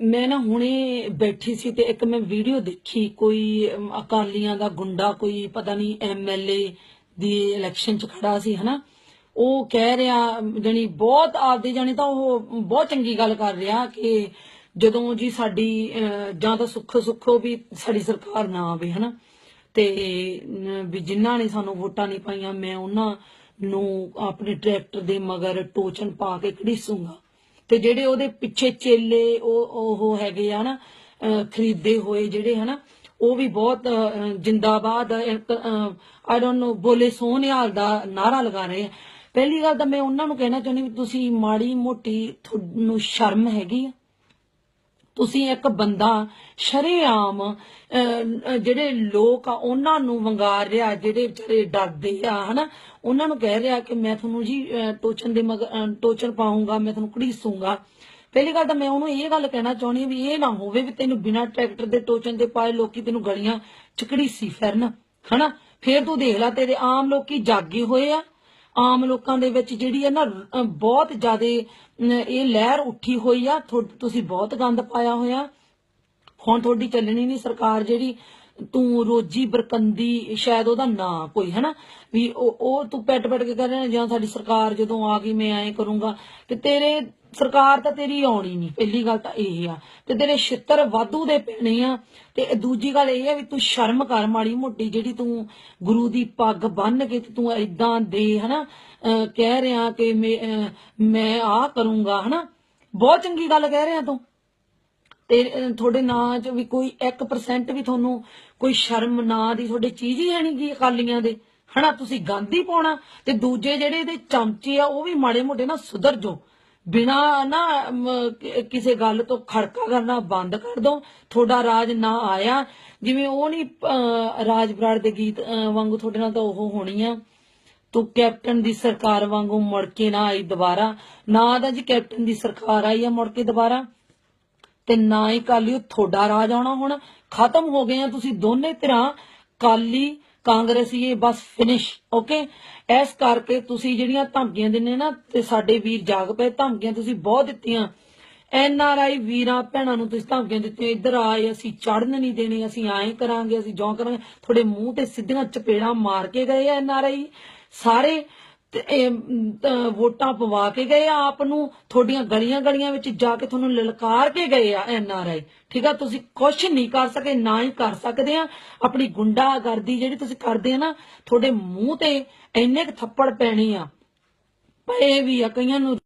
ਮੈਂ ਨਾ ਹੁਣੇ ਬੈਠੀ ਸੀ ਤੇ ਇੱਕ ਮੈਂ ਵੀਡੀਓ ਦੇਖੀ, ਕੋਈ ਅਕਾਲੀਆਂ ਦਾ ਗੁੰਡਾ, ਕੋਈ ਪਤਾ ਨਹੀਂ ਐਮਐਲਏ ਦੀ ਇਲੈਕਸ਼ਨ ਚ ਖੜਾ ਸੀ, ਹਨਾ? ਉਹ ਕਹਿ ਰਿਹਾ, ਜਣੀ ਬਹੁਤ ਆਪਦੇ, ਜਾਣੀ ਤਾਂ ਉਹ ਬਹੁਤ ਚੰਗੀ ਗੱਲ ਕਰ ਰਿਹਾ ਕਿ ਜਦੋਂ ਜੀ ਸਾਡੀ ਜਾਂ ਤਾਂ ਸੁੱਖ ਸੁੱਖੋ ਵੀ ਸਾਡੀ ਸਰਕਾਰ ਨਾ ਆਵੇ, ਹਨਾ? ਤੇ ਵੀ ਜਿਨ੍ਹਾਂ ਨੇ ਸਾਨੂੰ ਵੋਟਾਂ ਨਹੀਂ ਪਾਈਆਂ, ਮੈਂ ਉਹਨਾਂ ਨੂੰ ਆਪਣੇ ਟਰੈਕਟਰ ਦੇ ਮਗਰ ਟੋਚਨ ਪਾ ਕੇ ਘੜੀਸੂੰਗਾ ਤੇ ਜਿਹੜੇ ਉਹਦੇ ਪਿੱਛੇ ਚੇਲੇ, ਉਹ ਉਹ ਹੈਗੇ ਆ ਨਾ ਖਰੀਦੇ ਹੋਏ ਜਿਹੜੇ ਹਨਾ, ਉਹ ਵੀ ਬਹੁਤ ਜਿੰਦਾਬਾਦ ਆਈ ਡੋਨਟ ਨੋ ਬੋਲੇ ਸੋਹਣਿਆਲ ਦਾ ਨਾਰਾ ਲਗਾ ਰਹੇ ਆ। ਪਹਿਲੀ ਗੱਲ ਤਾਂ ਮੈਂ ਉਹਨਾਂ ਨੂੰ ਕਹਿਣਾ ਚਾਹੁੰਦੀ ਵੀ ਤੁਸੀਂ ਮਾੜੀ ਮੋਟੀ ਤੁਹਾਨੂੰ ਸ਼ਰਮ ਹੈਗੀ ਆ। ਤੁਸੀਂ ਇੱਕ ਬੰਦਾ ਸ਼ਰੇਆਮ ਜਿਹੜੇ ਲੋਕ ਆ, ਉਹਨਾਂ ਨੂੰ ਵੰਗਾਰ ਰਿਹਾ, ਜਿਹੜੇ ਵਿਚਾਰੇ ਡਰਦੇ ਆ, ਹਨਾ? ਉਹਨਾਂ ਨੂੰ ਕਹਿ ਰਿਹਾ ਕਿ ਮੈਂ ਤੁਹਾਨੂੰ ਜੀ ਟੋਚਨ ਦੇ ਟੋਚਨ ਪਾਉਂਗਾ, ਮੈਂ ਤੁਹਾਨੂੰ ਘੜੀਸੂੰਗਾ। ਪਹਿਲੀ ਗੱਲ ਤਾਂ ਮੈਂ ਉਹਨੂੰ ਇਹ ਗੱਲ ਕਹਿਣਾ ਚਾਹੁੰਦੀ ਹਾਂ ਵੀ ਇਹ ਨਾ ਹੋਵੇ ਵੀ ਤੈਨੂੰ ਬਿਨਾਂ ਟਰੈਕਟਰ ਦੇ ਟੋਚਨ ਦੇ ਪਾਏ ਲੋਕੀ ਤੈਨੂੰ ਗਲੀਆਂ ਚ ਘੜੀਸੀ ਫਿਰਨ, ਹਨਾ? ਫੇਰ ਤੂੰ ਦੇਖ ਲੈ, ਤੇਰੇ ਆਮ ਲੋਕੀ ਜਾਗੇ ਹੋਏ ਆ। ਆਮ ਲੋਕਾਂ ਦੇ ਵਿੱਚ ਜਿਹੜੀ ਹੈ ਨਾ ਬਹੁਤ ਜ਼ਿਆਦਾ ਇਹ ਲਹਿਰ ਉੱਠੀ ਹੋਈ ਆ। ਤੁਸੀਂ ਬਹੁਤ ਗੰਦ ਪਾਇਆ ਹੋਇਆ। ਹੁਣ ਤੁਹਾਡੀ ਚੱਲਣੀ ਨਹੀਂ ਸਰਕਾਰ ਜਿਹੜੀ ਤੂੰ ਰੋਜੀ ਬਰਕੰਦੀ, ਸ਼ਾਇਦ ਉਹਦਾ ਨਾਂ ਕੋਈ, ਹਨਾ? ਵੀ ਉਹ ਤੂੰ ਪੈਟ ਪੈਟ ਕੇ ਕਰ ਰਿਹਾ ਜਾਂ ਸਾਡੀ ਸਰਕਾਰ ਜਦੋਂ ਆ ਗਈ, ਮੈਂ ਐਂ ਕਰੂੰਗਾ। ਤੇ ਤੇਰੇ, ਸਰਕਾਰ ਤਾਂ ਤੇਰੀ ਆਉਣੀ ਨਹੀਂ। ਪਹਿਲੀ ਗੱਲ ਤਾਂ ਇਹ ਆ। ਤੇ ਤੇਰੇ ਛਿੱਤਰ ਵਾਧੂ ਦੇ ਪੈਣੇ ਆ। ਤੇ ਦੂਜੀ ਗੱਲ ਇਹ ਆ ਵੀ ਤੂੰ ਸ਼ਰਮ ਕਰ ਮਾੜੀ ਮੋਟੀ, ਜਿਹੜੀ ਤੂੰ ਗੁਰੂ ਦੀ ਪੱਗ ਬੰਨ ਕੇ ਤੂੰ ਇਦਾਂ ਦੇ, ਹਨਾ? ਕਹਿ ਰਿਹਾ ਕਿ ਮੈਂ ਮੈਂ ਆ ਕਰੂੰਗਾ, ਹਨਾ? ਬਹੁਤ ਚੰਗੀ ਗੱਲ ਕਹਿ ਰਿਹਾ ਤੂੰ। ਤੇ ਤੁਹਾਡੇ ਨਾਂ 'ਚ ਵੀ ਕੋਈ 1% ਵੀ ਤੁਹਾਨੂੰ ਕੋਈ ਸ਼ਰਮ ਨਾਂ ਦੀ ਤੁਹਾਡੇ ਚੀਜ਼ ਹੀ ਹੈ ਨਹੀਂ ਅਕਾਲੀਆਂ ਦੇ। ਹਨਾ, ਤੁਸੀਂ ਗੰਦ ਪਾਉਣਾ ਤੇ ਦੂਜੇ ਜਿਹੜੇ ਇਹਦੇ ਚਮਚੇ ਆ, ਉਹ ਵੀ ਮਾੜੇ ਮੋਟੇ ਨਾ ਸੁਧਰ ਜੋ ਬਿਨਾ ਨਾ ਕਿਸੇ ਗੱਲ ਤੋਂ ਖੜਕਾ ਕਰਨਾ ਬੰਦ ਕਰ ਦੋ। ਤੁਹਾਡਾ ਰਾਜ ਨਾ ਆਇਆ। ਜਿਵੇਂ ਉਹ ਨਹੀਂ ਰਾਜ ਬਰਾੜ ਦੇ ਗੀਤ ਵਾਂਗੂ ਤੁਹਾਡੇ ਨਾਲ ਤਾਂ ਉਹ ਹੋਣੀ ਆ। ਤੂੰ ਕੈਪਟਨ ਦੀ ਸਰਕਾਰ ਵਾਂਗੂ ਮੁੜ ਕੇ ਨਾ ਆਈ ਦੁਬਾਰਾ। ਨਾ ਤਾਂ ਜੀ ਕੈਪਟਨ ਦੀ ਸਰਕਾਰ ਆਈ ਆ ਮੁੜ ਕੇ ਦੁਬਾਰਾ। ਤੇ ਨਾ ਹੀ ਕਾਲੀ ਤੁਹਾਡਾ ਰਾਜ ਆਉਣਾ ਹੁਣ। ਖਤਮ ਹੋ ਗਏ ਆ ਤੁਸੀਂ ਦੋਨੇ ਧਿਰਾਂ। ਕਾਲੀ ਕਾਂਗਰਸੀ, ਇਹ ਬਸ ਫਿਨਿਸ਼ ਓਕੇ ਇਸ ਕਰਕੇ ਤੁਸੀਂ ਜਿਹੜੀਆਂ ਧਮਕੀਆਂ ਦਿੰਦੇ ਨਾ ਤੇ ਸਾਡੇ ਵੀਰ ਜਾਗ ਪਏ। ਧਮਕੀਆਂ ਤੁਸੀਂ ਬਹੁਤ ਦਿੱਤੀਆਂ। ਐਨ ਆਰ ਆਈ ਵੀਰਾਂ, ਭੈਣਾਂ ਨੂੰ ਤੁਸੀਂ ਧਮਕੀਆਂ ਦਿੱਤੀਆਂ। ਇੱਧਰ ਆਏ, ਅਸੀਂ ਚੜਨ ਨਹੀਂ ਦੇਣੇ, ਅਸੀਂ ਐਂ ਕਰਾਂਗੇ, ਅਸੀਂ ਜੋ ਕਰਾਂਗੇ। ਤੁਹਾਡੇ ਮੂੰਹ ਤੇ ਸਿੱਧੀਆਂ ਚਪੇੜਾਂ ਮਾਰ ਕੇ ਗਏ ਐਨ ਆਰ ਆਈ। ਸਾਰੇ ਤਾਂ ਵੋਟਾਂ ਪਵਾ ਕੇ ਗਏ ਆ ਆਪ ਨੂੰ, ਤੁਹਾਡੀਆਂ ਗਲੀਆਂ ਗਲੀਆਂ ਵਿੱਚ ਜਾ ਕੇ ਤੁਹਾਨੂੰ ਲਲਕਾਰ ਕੇ ਗਏ ਆ ਐਨ ਆਰ ਆਈ। ਠੀਕ ਆ, ਤੁਸੀਂ ਕੁਝ ਨਹੀਂ ਕਰ ਸਕੇ, ਨਾ ਹੀ ਕਰ ਸਕਦੇ ਆ। ਆਪਣੀ ਗੁੰਡਾਗਰਦੀ ਜਿਹੜੀ ਤੁਸੀਂ ਕਰਦੇ ਆ ਨਾ, ਤੁਹਾਡੇ ਮੂੰਹ ਤੇ ਇੰਨੇ ਕੁ ਥੱਪੜ ਪੈਣੇ ਆ। ਪਏ ਵੀ ਆ ਕਈਆਂ ਨੂੰ